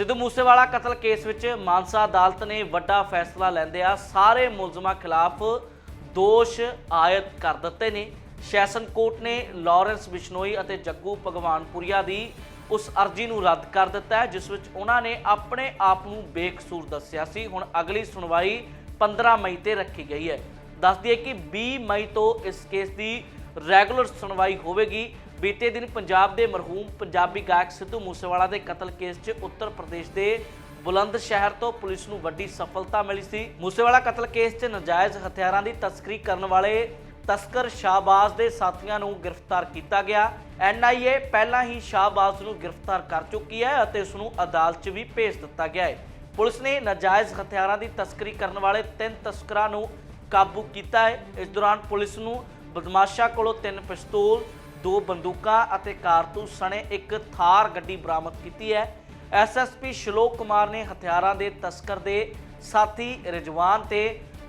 ਸਿੱਧੂ ਮੂਸੇਵਾਲਾ ਕਤਲ ਕੇਸ ਵਿੱਚ ਮਾਨਸਾ ਅਦਾਲਤ ਨੇ ਵੱਡਾ ਫੈਸਲਾ ਲੈਂਦਿਆਂ ਸਾਰੇ ਮੁਲਜ਼ਮਾਂ ਖਿਲਾਫ ਦੋਸ਼ ਆਇਦ ਕਰ ਦਿੱਤੇ ਨੇ। ਸੈਸ਼ਨ ਕੋਰਟ ਨੇ ਲਾਰੈਂਸ ਬਿਸ਼ਨੋਈ ਅਤੇ ਜੱਗੂ ਭਗਵਾਨਪੁਰੀਆ ਦੀ ਉਸ ਅਰਜ਼ੀ ਨੂੰ ਰੱਦ ਕਰ ਦਿੱਤਾ ਜਿਸ ਵਿੱਚ ਉਹਨਾਂ ਨੇ ਆਪਣੇ ਆਪ ਨੂੰ ਬੇਕਸੂਰ ਦੱਸਿਆ ਸੀ। ਹੁਣ ਅਗਲੀ ਸੁਣਵਾਈ 15 ਮਈ ਤੇ ਰੱਖੀ ਗਈ ਹੈ। ਦੱਸ ਦਈਏ ਕਿ 20 ਮਈ ਤੋਂ ਇਸ ਕੇਸ ਦੀ ਰੈਗੂਲਰ ਸੁਣਵਾਈ ਹੋਵੇਗੀ। ਬੀਤੇ ਦਿਨ ਪੰਜਾਬ ਦੇ ਮਰਹੂਮ ਪੰਜਾਬੀ ਗਾਇਕ ਸਿੱਧੂ ਮੂਸੇਵਾਲਾ ਦੇ ਕਤਲ ਕੇਸ 'ਚ ਉੱਤਰ ਪ੍ਰਦੇਸ਼ ਦੇ ਬੁਲੰਦ ਸ਼ਹਿਰ ਤੋਂ ਪੁਲਿਸ ਨੂੰ ਵੱਡੀ ਸਫਲਤਾ ਮਿਲੀ ਸੀ। ਮੂਸੇਵਾਲਾ ਕਤਲ ਕੇਸ 'ਚ ਨਜਾਇਜ਼ ਹਥਿਆਰਾਂ ਦੀ ਤਸਕਰੀ ਕਰਨ ਵਾਲੇ ਤਸਕਰ ਸ਼ਾਹਬਾਜ਼ ਦੇ ਸਾਥੀਆਂ ਨੂੰ ਗ੍ਰਿਫਤਾਰ ਕੀਤਾ ਗਿਆ। ਐਨਆਈਏ ਪਹਿਲਾਂ ਹੀ ਸ਼ਾਹਬਾਜ਼ ਨੂੰ ਗ੍ਰਿਫਤਾਰ ਕਰ ਚੁੱਕੀ ਹੈ ਅਤੇ ਉਸ ਨੂੰ ਅਦਾਲਤ 'ਚ ਵੀ ਭੇਜ ਦਿੱਤਾ ਗਿਆ ਹੈ। ਪੁਲਿਸ ਨੇ ਨਾਜਾਇਜ਼ ਹਥਿਆਰਾਂ ਦੀ ਤਸਕਰੀ ਕਰਨ ਵਾਲੇ ਤਿੰਨ ਤਸਕਰਾਂ ਨੂੰ ਕਾਬੂ ਕੀਤਾ ਹੈ। ਇਸ ਦੌਰਾਨ ਪੁਲਿਸ ਨੂੰ ਬਦਮਾਸ਼ਾਂ ਕੋਲੋਂ ਤਿੰਨ ਪਿਸਤੌਲ ਦੋ ਬੰਦੂਕਾਂ ਅਤੇ ਕਾਰਤੂਸ ਸਣੇ ਇੱਕ ਥਾਰ ਗੱਡੀ ਬਰਾਮਦ ਕੀਤੀ ਹੈ। ਐਸਐਸਪੀ ਸ਼ਲੋਕ ਕੁਮਾਰ ਨੇ ਹਥਿਆਰਾਂ ਦੇ ਤਸਕਰ ਦੇ ਸਾਥੀ ਰਜ਼ਵਾਨ ਤੇ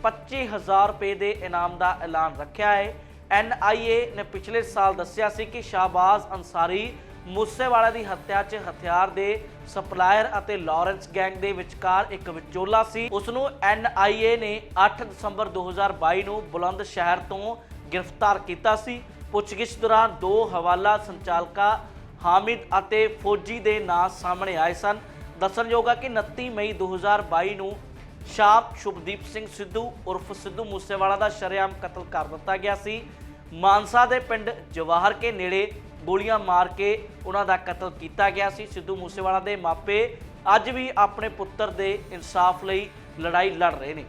25000 ਰੁਪਏ ਦੇ ਇਨਾਮ ਦਾ ਐਲਾਨ ਰੱਖਿਆ ਹੈ। ਐਨਆਈਏ ਨੇ ਪਿਛਲੇ ਸਾਲ ਦੱਸਿਆ ਸੀ ਕਿ ਸ਼ਾਹਬਾਜ਼ ਅੰਸਾਰੀ ਮੂਸੇਵਾਲਾ ਦੀ ਹੱਤਿਆ 'ਚ ਹਥਿਆਰ ਦੇ ਸਪਲਾਇਰ ਅਤੇ ਲਾਰੈਂਸ ਗੈਂਗ ਦੇ ਵਿਚਕਾਰ ਇੱਕ ਵਿਚੋਲਾ ਸੀ। ਉਸ ਨੂੰ ਐਨਆਈਏ ਨੇ 8 ਦਸੰਬਰ 2022 ਨੂੰ ਬੁਲੰਦ ਸ਼ਹਿਰ ਤੋਂ ਗ੍ਰਿਫਤਾਰ ਕੀਤਾ ਸੀ। ਪੁੱਛਗਿੱਛ ਦੌਰਾਨ ਦੋ ਹਵਾਲਾ ਸੰਚਾਲਕਾਂ ਹਾਮਿਦ ਅਤੇ ਫੌਜੀ ਦੇ ਨਾਂ ਸਾਹਮਣੇ ਆਏ ਸਨ। ਦੱਸਣਯੋਗ ਹੈ ਕਿ 29 ਮਈ 2022 ਨੂੰ ਸ਼ਾਮ ਸ਼ੁਭਦੀਪ ਸਿੰਘ ਸਿੱਧੂ ਉਰਫ ਸਿੱਧੂ ਮੂਸੇਵਾਲਾ ਦਾ ਸ਼ਰੇਆਮ ਕਤਲ ਕਰ ਦਿੱਤਾ ਗਿਆ ਸੀ। ਮਾਨਸਾ ਦੇ ਪਿੰਡ ਜਵਾਹਰ ਕੇ ਨੇੜੇ ਗੋਲੀਆਂ ਮਾਰ ਕੇ ਉਹਨਾਂ ਦਾ ਕਤਲ ਕੀਤਾ ਗਿਆ ਸੀ। ਸਿੱਧੂ ਮੂਸੇਵਾਲਾ ਦੇ ਮਾਪੇ ਅੱਜ ਵੀ ਆਪਣੇ ਪੁੱਤਰ ਦੇ ਇਨਸਾਫ ਲਈ ਲੜਾਈ ਲੜ ਰਹੇ ਨੇ।